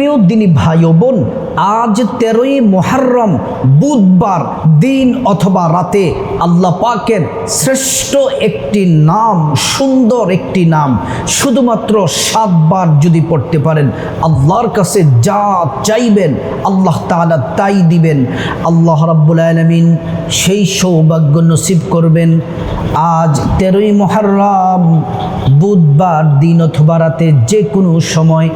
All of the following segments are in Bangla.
প্রিয় দিনী ভাই বোন, আজ তেরোই মোহারম বুধবার দিন অথবা রাতে আল্লাহ পাকের শ্রেষ্ঠ একটি নাম, সুন্দর একটি নাম, শুধুমাত্র সাতবার যদি পড়তে পারেন, আল্লাহর কাছে যা চাইবেন, আল্লাহ তাআলা তাই দিবেন। আল্লাহ রাব্বুল আলামিন সেই সৌভাগ্য নসিব করবেন। আজ তেরোই মহারম বুধবার দিন অথবা রাতে যে কোনো সময়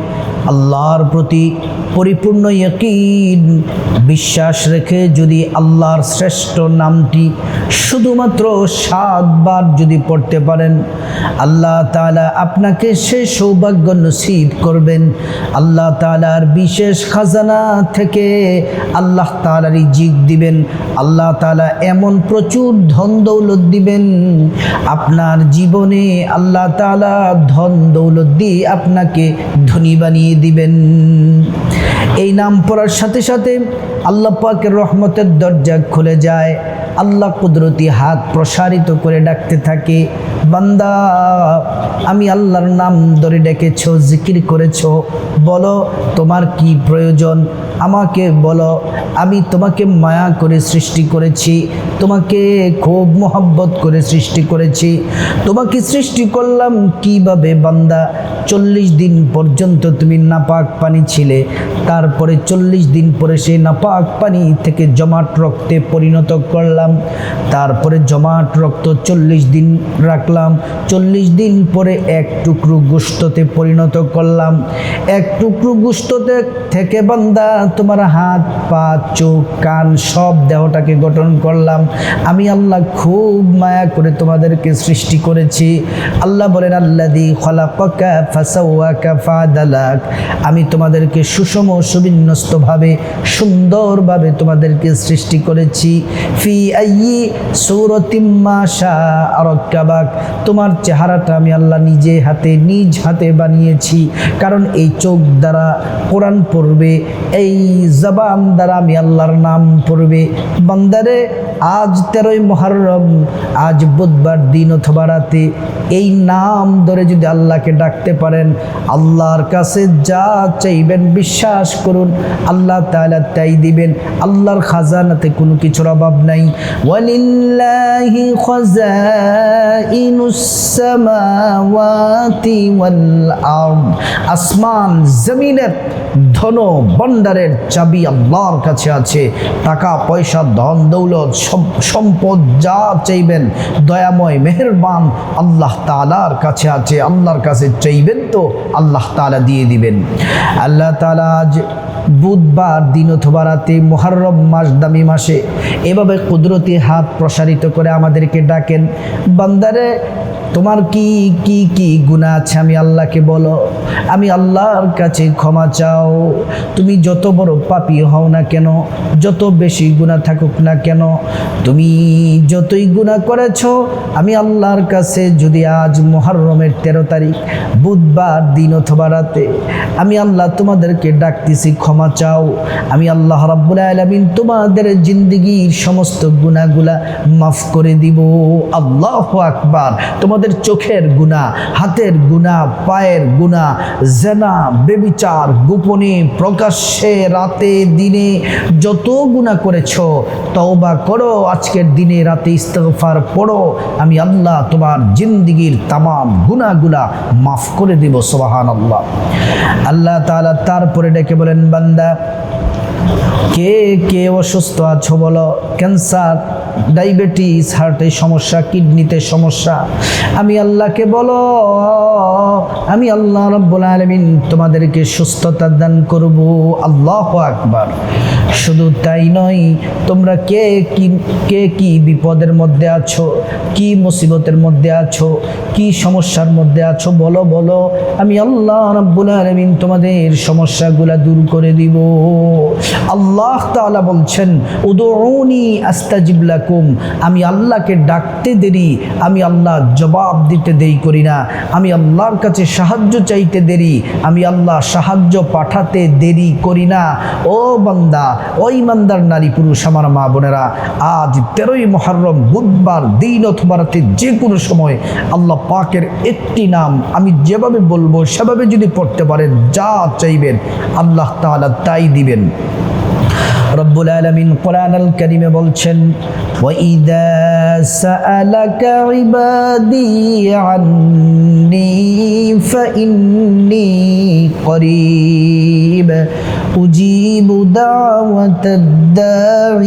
আল্লাহর প্রতি পরিপূর্ণ ইয়কিন বিশ্বাস রেখে যদি আল্লাহর শ্রেষ্ঠ নামটি শুধুমাত্র সাতবার যদি পড়তে পারেন, আল্লাহ তাআলা আপনাকে সে সৌভাগ্য নসিব করবেন। আল্লাহ তাআলার বিশেষ খাজানা থেকে আল্লাহ তাআলারই জিক দিবেন। আল্লাহ তাআলা এমন প্রচুর ধন দৌলত দিবেন। আপনার জীবনে আল্লাহ তাআলা ধন দৌলত দিয়ে আপনাকে ধনী বানিয়ে দিবেন। এই নাম পড়ার সাথে সাথে আল্লাহ পাকের রহমতের দরজা খুলে যায়। আল্লাহ কুদরতি হাত প্রসারিত করে ডাকতে থাকে। বান্দা, আমি আল্লাহর নাম ধরে ডেকেছ, জিকির করেছ। বলো, তোমার কি প্রয়োজন? আমাকে বলো, আমি তোমাকে মায়া করে সৃষ্টি করেছি, তোমাকে খুব মোহাব্বত করে সৃষ্টি করেছি। তোমাকে সৃষ্টি করলাম কীভাবে বান্দা? চল্লিশ দিন পর্যন্ত তুমি নাপাক পানি ছিলে। তারপরে চল্লিশ দিন পরে সেই নাপাক পানি থেকে জমাট রক্তে পরিণত করলাম। তারপরে জমাট রক্ত চল্লিশ দিন রাখলাম। চল্লিশ দিন পরে এক টুকরো গোস্ততে পরিণত করলাম। এক টুকরো গোস্ততে থেকে বান্দা, তোমার হাত, পা, চোখ, কান সব দেহটাকে গঠন করলাম। আমি আল্লাহ খুব মায়া করে তোমাদেরকে সৃষ্টি করেছি। আল্লাহ বলেন আল্লাদি খলাকা ফাসাওয়াকা ফাদালাক। আমি তোমাদেরকে সুষম, সুবিন্যস্তভাবে, সুন্দরভাবে তোমাদেরকে সৃষ্টি করেছি। ফি সৌরতিম্মা শাহ আরক্কাবাক তোমার চেহারাটা আমি আল্লাহ নিজে হাতে, নিজ হাতে বানিয়েছি। কারণ এই চোখ দ্বারা কোরআন পড়বে, এই জবান দ্বারা আমি আল্লাহর নাম পড়বে। বান্দারে, আজ তেরোই মহরম, আজ বুধবার দিন অথবা রাতে এই নাম ধরে যদি আল্লাহকে ডাকতে পারেন, আল্লাহর কাছে যা চাইবেন বিশ্বাস করুন, আল্লাহ তাআলা তাই দিবেন। আল্লাহর খাজানাতে কোনো কিছুর অভাব নাই। সামাওয়াতি ওয়াল আরদ। আসমান জমিনের ধন ভণ্ডারের চাবি আল্লাহর কাছে আছে। টাকা, পয়সা, ধন, দৌলত সম্পদ যা চাইবেন, দয়াময়, মেহেরবান আল্লাহ তালার কাছে আছে। আল্লাহর কাছে চাইবেন তো আল্লাহ তালা দিয়ে দিবেন। আল্লাহ তালা আজ বুধবার দিন অথবা রাতে মোহারম মাস দামি মাসে এভাবে কুদরতি হাত প্রসারিত করে আমাদেরকে ডাকেন। বান্দারে তোমার কি কি কি গুণা আছে? আমি আল্লাহকে বলো। আমি আল্লাহর কাছে ক্ষমা চাও। তুমি যত বড় পাপি হও না কেন, যত বেশি গুণা থাকুক না কেন, তুমি যতই গুণা করেছ, আমি আল্লাহর কাছে যদি আজ মহরমের তেরো তারিখ, বুধবার দিন অথবা রাতে, আমি আল্লাহ তোমাদেরকে ডাকতেছি, ক্ষমা চাও। আমি আল্লাহ রাব্বুল আলামিন তোমাদের জিন্দগির সমস্ত গুণাগুলা মাফ করে দিব। আল্লাহ আকবার। তোমাদের চোখের গুণা, হাতের গুণা, পায়ের গুণা, জেনা, বেবিচার, গোপনে প্রকাশ্যে রাতে, দিনে যত গুণা করেছ, তওবা করো, আজকের দিনে রাতে ইস্তফার পড়ো। আমি আল্লাহ তোমার জিন্দগির তামাম গুণাগুলা মাফ করে দিব সোবাহান আল্লাহ আল্লাহ তাআলা তারপরে ডেকে বলেন, বান্দা, কে কে অসুস্থ আছো বলো? ক্যান্সার ডায়াবেটিস, হার্টের সমস্যা, কিডনিতে সমস্যা। আমি আল্লাহকে বলো, আমি আল্লাহ রব্বুল আলমিন তোমাদেরকে সুস্থতা দান করব। আল্লাহ আকবার। শুধু তাই নয়, তোমরা কে কি কে কি বিপদের মধ্যে আছো? কি মুসিবতের মধ্যে আছো? কি সমস্যার মধ্যে আছো? বলো বলো। আমি আল্লাহ রব্বুল আলমিন তোমাদের সমস্যাগুলা দূর করে দিব। আল্লাহ তাআলা বলছেন উদৌনি আস্তাজিব লাকুম লাকুম আমি আল্লাহকে ডাকতে দেরি, আমি আল্লাহ জবাব দিতে দেরি করি না। আমি আল্লাহর কাছে সাহায্য চাইতে দেরি, আমি আল্লাহ সাহায্য পাঠাতে দেরি করি না। ও বান্দা ওই মান্দার নারী পুরুষ আমার মা বোনেরা, আজ তেরোই মহরম, বুধবার, দিন অথবা রাতে যে কোনো সময় আল্লাহ পাকের একটি নাম আমি যেভাবে বলব, সেভাবে যদি পড়তে পারেন, যা চাইবেন, আল্লাহ তাহলে তাই দিবেন। রব্বুল আলমিন কোরআনুল করিমে বলছেন وَإِذَا سَأَلَكَ عِبَادِي عَنِّي فَإِنِّي قَرِيبٌ أُجِيبُ دَعْوَةَ الدَّاعِ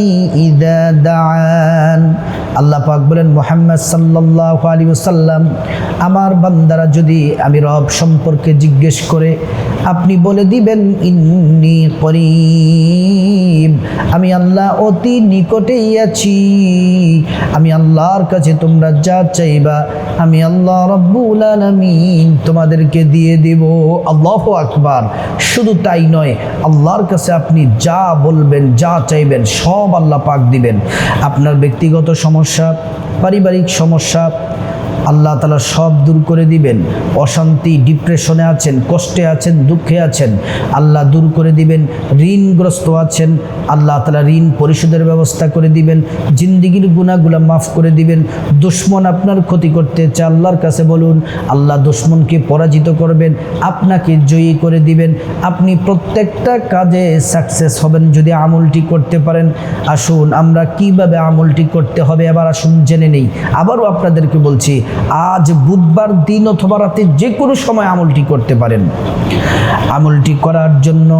إِذَا دَعَانِ আল্লাহ পাক বলেন মোহাম্মদ সাল্লাল্লাহু আলাইহি ওয়াসাল্লাম আমার বান্দারা যদি আমি রব সম্পর্কে জিজ্ঞেস করে আপনি বলে দিবেন ইন্নি করিম আমি আল্লাহ অতি নিকটেই আছি। আমি আল্লাহর কাছে তোমরা যা চাইবা, আমি আল্লাহ রব্বুল আলামিন তোমাদেরকে দিয়ে দেব। আল্লাহ আকবার। শুধু তাই নয়, আল্লাহর কাছে আপনি যা বলবেন, যা চাইবেন, সব আল্লাহ পাক দিবেন। আপনার ব্যক্তিগত সমস্যা, পারিবারিক সমস্যা আল্লাহ তালা সব দূর করে দিবেন। অশান্তি, ডিপ্রেশনে আছেন, কষ্টে আছেন, দুঃখে আছেন। আল্লাহ দূর করে দিবেন, ঋণগ্রস্ত আছেন। আল্লাহ তালা ঋণ পরিশোধের ব্যবস্থা করে দিবেন। জিন্দিগির গুণাগুলা মাফ করে দিবেন। দুশ্মন আপনার ক্ষতি করতে চায়, আল্লাহর কাছে বলুন, আল্লাহ দুশ্মনকে পরাজিত করবেন, আপনাকে জয়ী করে দিবেন। আপনি প্রত্যেকটা কাজে সাকসেস হবেন যদি আমলটি করতে পারেন। আসুন, আমরা কীভাবে আমলটি করতে হবে আবার আসুন, জেনে নেই। আবারও আপনাদেরকে বলছি আজ বুধবার দিন অথবা রাতে যে কোনো সময় আমলটি করতে পারেন। আমলটি করার জন্য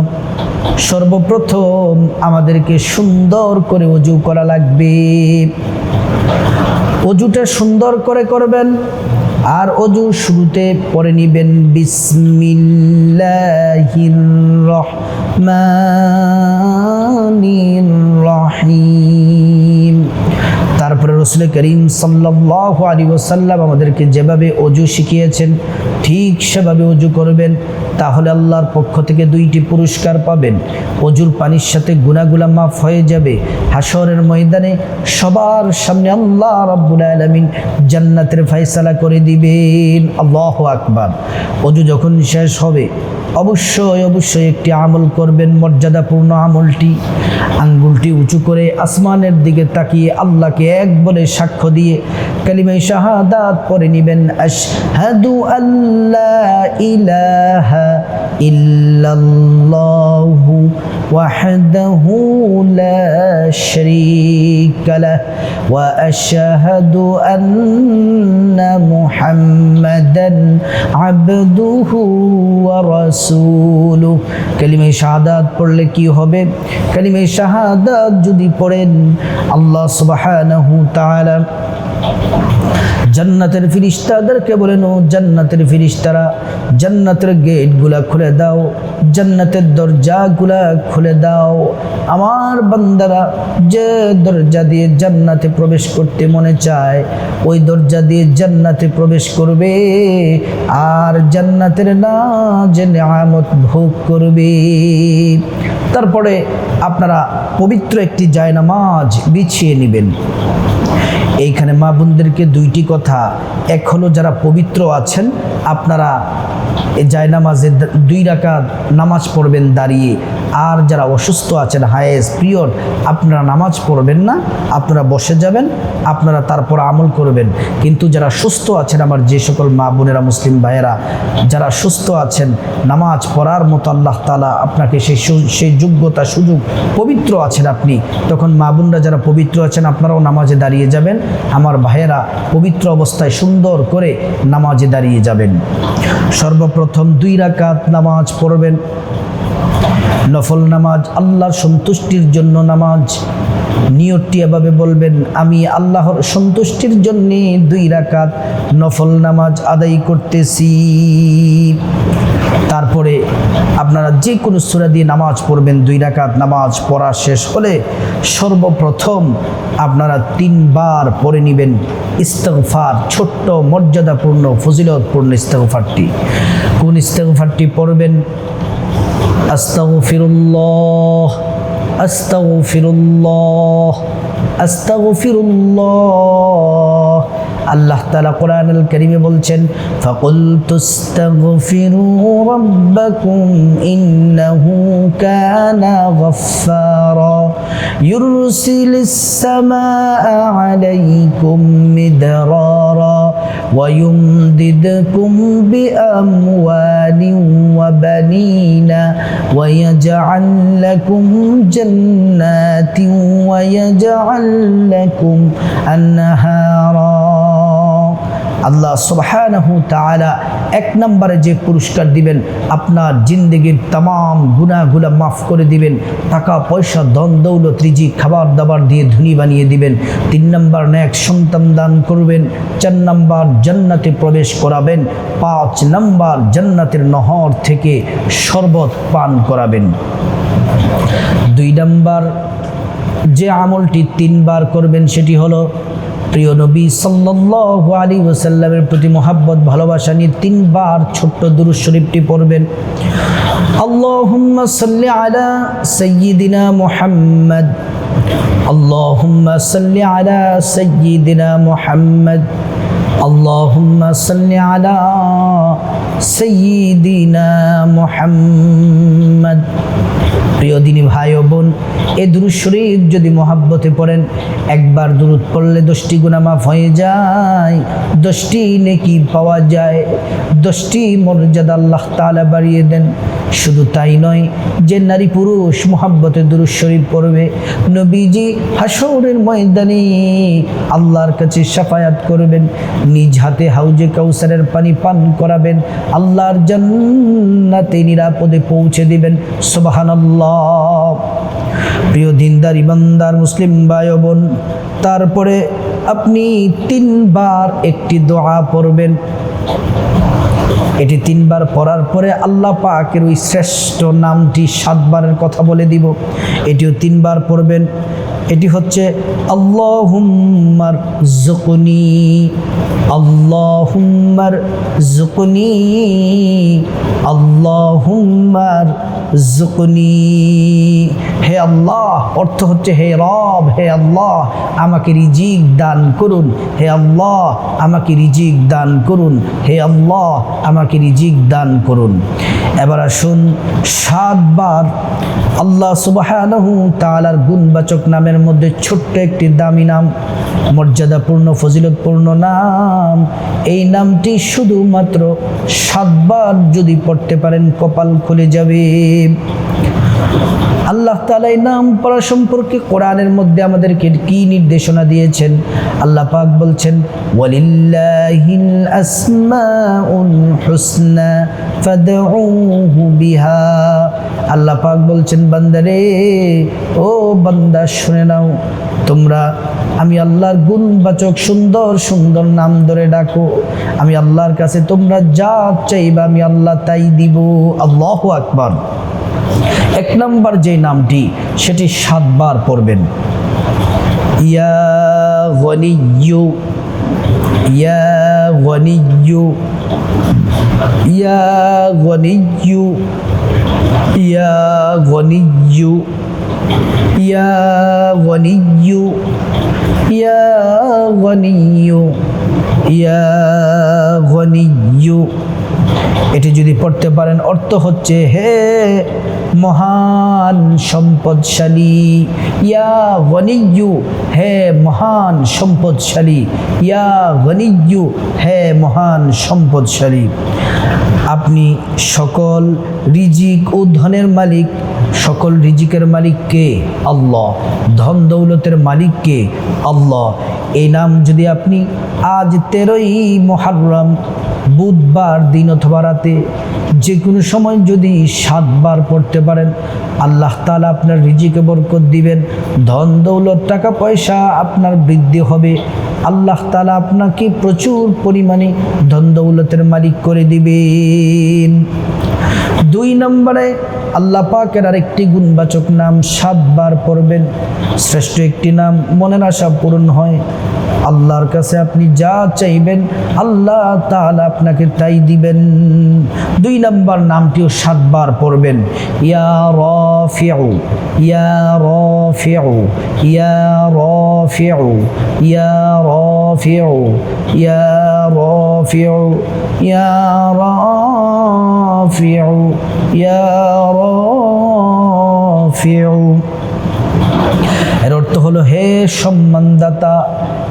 সর্বপ্রথম আমাদেরকে সুন্দর করে অজু করা লাগবে। অজুটা সুন্দর করে করবেন আর অজু শুরুতে পরে নিবেন বিসমিল্লাহির রহমানির রহিম। রসুল করিম সাল্লাহ আলী ওসাল্লাম আমাদেরকে যেভাবে অজু শিখিয়েছেন, ঠিক সেভাবে অজু করবেন। তাহলে আল্লাহর পক্ষ থেকে দুইটি পুরস্কার পাবেন। অজুর পানির সাথে গুনাগুলা মাফ হয়ে যাবে। হাসরের ময়দানে সবার সামনে আল্লাহ রাব্বুল আলমিন জান্নাতের ফয়সালা করে দিবেন। আল্লাহ আকবার। অজু যখন শেষ হবে অবশ্যই অবশ্যই একটি আমল করবেন, মর্যাদাপূর্ণ আমলটি। আঙ্গুলটি উঁচু করে আসমানের দিকে তাকিয়ে আল্লাহকে এক বলে সাক্ষ্য দিয়ে কালিমাই শাহাদাত পরে নিবেন। আশহাদু আল্লাহ ওয়াহদাহু লা শারীকা লাহ ওয়া আশহাদু আন্না মুহাম্মাদান আবদুহু ওয়া রাসূলুহু কালিমাই শাহাদাত পড়লে কি হবে? কালিমাই শাহাদাত যদি পড়েন, আল্লাহ সুবহানাহু তাআলা জান্নাতের ফিরিস্তাদেরকে বলেন, ও জান্নাতের ফিরিস্তারা, জান্নাতের গেটগুলা খুলে দাও, জান্নাতের দরজাগুলা খুলে দাও। আমার বান্দারা যে দরজা দিয়ে জান্নাতে প্রবেশ করতে মনে চায়, ওই দরজা দিয়ে জান্নাতে প্রবেশ করবে। আর জান্নাতের না যে নেয়ামত ভোগ করবে। তারপরে আপনারা পবিত্র একটি জায়নামাজ বিছিয়ে নেবেন। এইখানে মা বোনদেরকে দুইটি কথা। এক হলো, যারা পবিত্র আছেন, আপনারা জায়নামাজে দুই রাকাত নামাজ পড়বেন দাঁড়িয়ে। আর যারা অসুস্থ আছেন হায়েস্ট পিরিয়ড, আপনারা নামাজ পড়বেন না, আপনারা বসে যাবেন, আপনারা তারপর আমল করবেন। কিন্তু যারা সুস্থ আছেন, আমার যে সকল মা বোনেরা, মুসলিম ভাইয়েরা, যারা সুস্থ আছেন, নামাজ পড়ার মতো আল্লাহ তালা আপনাকে সেই সেই যোগ্যতা, সুযোগ পবিত্র আছেন আপনি। তখন মা বোনরা যারা পবিত্র আছেন, আপনারাও নামাজে দাঁড়িয়ে যাবেন। আমার ভাইয়েরা পবিত্র অবস্থায় সুন্দর করে নামাজে দাঁড়িয়ে যাবেন। সর্বপ্রথম দুই রাকাত নামাজ পড়বেন। নফল নামাজ, আল্লাহর সন্তুষ্টির জন্য নামাজ। নিয়তটি এভাবে বলবেন, আমি আল্লাহর সন্তুষ্টির জন্য দুই রাকাত নফল নামাজ আদায় করতেছি। তারপরে আপনারা যে কোনো সুরা দিয়ে নামাজ পড়বেন, দুই রাকাত নামাজ পড়া শেষ হলে সর্বপ্রথম আপনারা তিনবার পড়ে নেবেন ইস্তগফার, ছোট্ট, মর্যাদাপূর্ণ, ফজিলতপূর্ণ ইস্তগফারটি। কোন ইস্তগফারটি পড়বেন? আস্তাগফিরুল্লাহ আস্তাগফিরুল্লাহ আস্তাগফিরুল্লাহ। আল্লাহ তালা কোরআনুল করিমে বলছেন ফকুল তুস্তাগফিরু রাব্বাকুম ইন্নাহু কানা গফফারা ইউরসিলিস সামাআ আলাইকুম মিদরারা ويمددكم بأموال وبنين ويجعل لكم جنات ويجعل لكم أنهارا আল্লাহ সুবহানাহু এক নম্বরে যে পুরস্কার দিবেন, আপনার জিন্দগির তাম গুনাহগুলো মাফ করে দিবেন, টাকা, পয়সা, ধন, দৌলত রিজি খাবার দাবার দিয়ে ধনী বানিয়ে দিবেন। তিন নম্বর ন্যাক সন্তান দান করবেন, চার নম্বর জান্নাতে প্রবেশ করাবেন, পাঁচ নম্বর জান্নাতের নহর থেকে শরবত পান করাবেন। দুই নম্বর যে আমলটি তিনবার করবেন সেটি হলো প্রিয় নবী সাল্লাল্লাহু আলী ওসাল্লামের প্রতি মোহাব্বত, ভালোবাসা নিয়ে তিনবার ছোট্ট দুরুদ শরীফটি পড়বেন। আল্লাহুম্মা সাল্লি আলা সাইয়্যিদিনা মুহাম্মদ। আল্লাহুম্মা সাল্লি আলা সাইয়্যিদিনা মুহাম্মদ। আল্লাহুম্মা সাল্লি আলা সাইয়্যিদিনা মুহাম্মদ প্রিয় দিনী ভাই ও বোন এ দুরুদ শরীফ যদি মহাব্বতে পড়েন, একবার দুরুদ পড়লে দশটি গুণা মাফ হয়ে যায়। দশটি নেকি পাওয়া যায়। দশটি মর্যাদা আল্লাহ তাআলা বাড়িয়ে দেন। শুধু তাই নয়, যে নারী পুরুষ মোহাব্বতে দুরুদ শরীফ পড়বে, নবীজি হাসরের ময়দানে আল্লাহর কাছে সাফায়াত করবেন, নিজ হাতে হাউজে কাউসারের পানি পান করাবেন, আল্লাহর জান্নাতে নিরাপদে পৌঁছে দিবেন। সুবহানাল্লাহ। প্রিয় দিনদার, ইমানদার মুসলিম ভাই বোন, তারপরে আপনি তিনবার একটি দোয়া পড়বেন। এটি তিনবার পড়ার পরে আল্লাহ পাকের ওই শ্রেষ্ঠ নামটি সাতবারের কথা বলে দিব। এটিও তিনবার পড়বেন। এটি হচ্ছে আল্লাহুম্মার জুকনি আল্লাহুম্মার জুকনি আল্লাহুম্মার জুকনি হে আল্লাহ, অর্থ হচ্ছে হে রব, হে আল্লাহ, আমাকে রিজিক দান করুন। হে আল্লাহ, আমাকে রিজিক দান করুন। হে আল্লাহ, আমাকে রিজিক দান করুন। এবার আসুন সাতবার আল্লাহ সুবাহানহু তালার গুণবাচক নামের মধ্যে ছোট্ট একটি দামি নাম, মর্যাদাপূর্ণ, ফজিলতপূর্ণ নাম। এই নামটি শুধুমাত্র সাতবার যদি পড়তে পারেন, কপাল খুলে যাবে। আল্লাহ তালা এই নাম পড়া সম্পর্কে কোরআনের মধ্যে আমাদেরকে কি নির্দেশনা দিয়েছেন? আল্লাহ পাক বলছেন বিহা। আল্লাহ পাক বলছেন, বান্দারে, ও বান্দা, শুনে নাও। তোমরা, আমি আল্লাহর গুণবাচক, সুন্দর সুন্দর নাম ধরে ডাকো। আমি আল্লাহর কাছে তোমরা যা চাইবা, আমি আল্লাহ তাই দিব। আল্লাহ আকবার। এক নম্বর যে নামটি সেটি সাতবার পড়বেন। ইয়া গনিয়ু ইয়া ইয়া ইয়া ইয়া ইয়া ইয়া এটি যদি পড়তে পারেন, অর্থ হচ্ছে হে মহান সম্পদশালী। ইয়া গনিয়ু হে মহান সম্পদশালী। ইয়া গনিয়ু হে মহান সম্পদশালী। আপনি সকল রিজিক ও ধনের মালিক। সকল রিজিকের মালিক কে? আল্লাহ। ধন দৌলতের মালিক কে? আল্লাহ। এই নাম যদি আপনি আজ তেরোই মহারম বুধবার দিন অথবা রাতে যে কোনো সময় যদি সাতবার পড়তে পারেন, আল্লাহ তালা আপনার রিজিকে বরকত দিবেন। ধন দৌলত, টাকা পয়সা আপনার বৃদ্ধি হবে। আল্লাহ তালা আপনাকে প্রচুর পরিমাণে ধন দৌলতের মালিক করে দিবেন। দুই নম্বরে আল্লাহ পাকের আরেকটি গুণবাচক নাম সাতবার পড়বেন। শ্রেষ্ঠ একটি নাম মনের আশা পূরণ হয়। আল্লাহর কাছে আপনি যা চাইবেন, আল্লাহ তাআলা আপনাকে তাই দিবেন। দুই নম্বর নামটিও সাতবার পড়বেন। ইয়া রাফিউ, ইয়া ইয়া ইয়া ইয়া রাফিউ ইয়া রাফিউ ইয়া রাফিউ এর অর্থ হলো, হে সম্মানদাতা,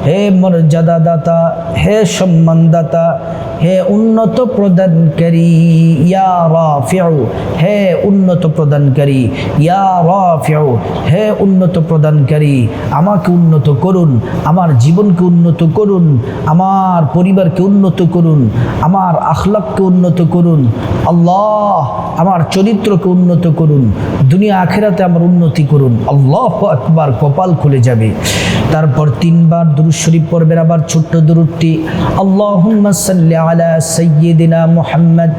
হে মর্যাদাদাতা, হে সম্মানদাতা, হে উন্নত প্রদানকারী, ইয়া হে উন্নত প্রদানকারী, ইয়া হে উন্নত প্রদানকারী, আমাকে উন্নত করুন, আমার জীবনকে উন্নত করুন, আমার পরিবারকে উন্নত করুন, আমার আখলাককে উন্নত করুন, আল্লাহ আমার চরিত্রকে উন্নত করুন, দুনিয়া আখেরাতে আমার উন্নতি করুন, আল্লাহ একবার কপাল খুলে যাবে। তারপর তিনবার দুরুদ শরীফ পড়বেন, আবার ছোট্ট দুরুদটি। আল্লাহুম্মা সাল্লি আলা সাইয়্যিদিনা মুহাম্মদ।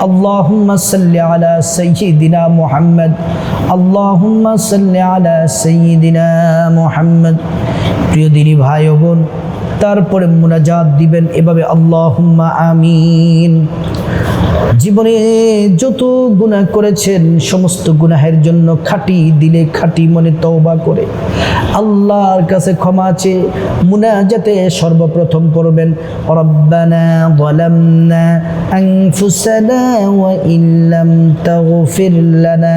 আল্লাহুম্মা সাল্লি আলা সাইয়্যিদিনা মুহাম্মদ। আল্লাহুম্মা সাল্লি আলা সাইয়্যিদিনা মুহাম্মদ। প্রিয় দিনী ভাই ও বোন, তারপরে মুনাজাত দিবেন, এভাবে আল্লাহুম্মা আমিন। জীবনে যত গুনাহ করেছেন, সমস্ত গুনাহের জন্য খাটি দিলে খাটি মনে তওবা করে। আল্লাহর কাছে ক্ষমা আছে মুনাজাতে সর্বপ্রথম পড়বেন, রব্বানা আনফুসানা ওয়া ইল্লাম তাগফির লানা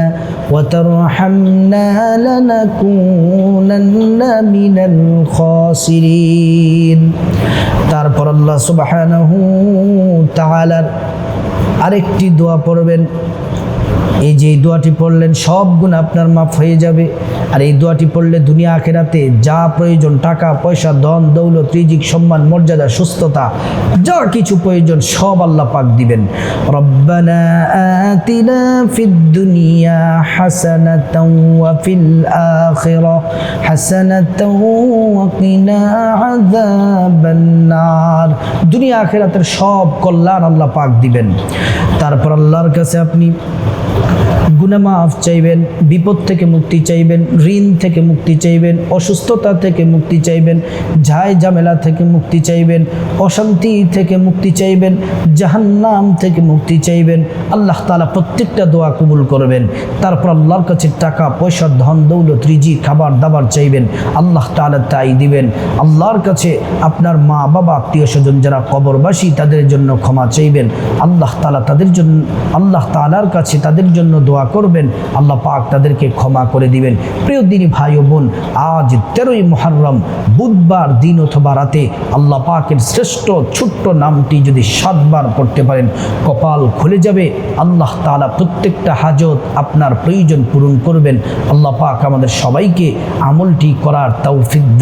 ওয়া তারহামনা লানাকুনান্না মিনাল খাসিরিন। তারপর আল্লাহ সুবহানাহু তাআলার আরেকটি দোয়া পড়বেন। এই যে এই দোয়াটি পড়লেন, সব গুণ আপনার মাফ হয়ে যাবে। আর এই দোয়াটি পড়লে দুনিয়া আখেরাতে যা প্রয়োজন, টাকা, পয়সা, ধন, দৌলত, রিজিক, সম্মান, মর্যাদা, সুস্থতা, যা কিছু প্রয়োজন, সব আল্লাহ পাক দিবেন। দুনিয়া দুনিয়া আখেরাতের সব কল্যাণ আল্লাহ পাক দিবেন। তারপর আল্লাহর কাছে আপনি Thank you. গুনাহ মাফ চাইবেন, বিপদ থেকে মুক্তি চাইবেন, ঋণ থেকে মুক্তি চাইবেন, অসুস্থতা থেকে মুক্তি চাইবেন, ঝায় ঝামেলা থেকে মুক্তি চাইবেন, অশান্তি থেকে মুক্তি চাইবেন, জাহান্নাম থেকে মুক্তি চাইবেন। আল্লাহ তালা প্রত্যেকটা দোয়া কবুল করবেন। তারপর আল্লাহর কাছে টাকা, পয়সা, ধন, দৌলত রিজি খাবার, দাবার চাইবেন। আল্লাহ তালা তাই দিবেন। আল্লাহর কাছে আপনার মা, বাবা, আত্মীয় স্বজন যারা কবরবাসী, তাদের জন্য ক্ষমা চাইবেন। আল্লাহ তালা তাদের জন্য, আল্লাহ তালার কাছে তাদের জন্য দোয়া করবেন। আল্লাহ পাক তাদেরকে ক্ষমা করে দিবেন। প্রিয় দিনী ভাই ও বোন, আজ তেরোই মহারম বুধবার দিন অথবা রাতে আল্লাহ পাকের শ্রেষ্ঠ ছোট্ট নামটি যদি সাতবার পড়তে পারেন, কপাল খুলে যাবে। আল্লাহ তালা প্রত্যেকটা হাজত আপনার প্রয়োজন পূরণ করবেন। আল্লাহ পাক আমাদের সবাইকে আমলটি করার তৌফিক দান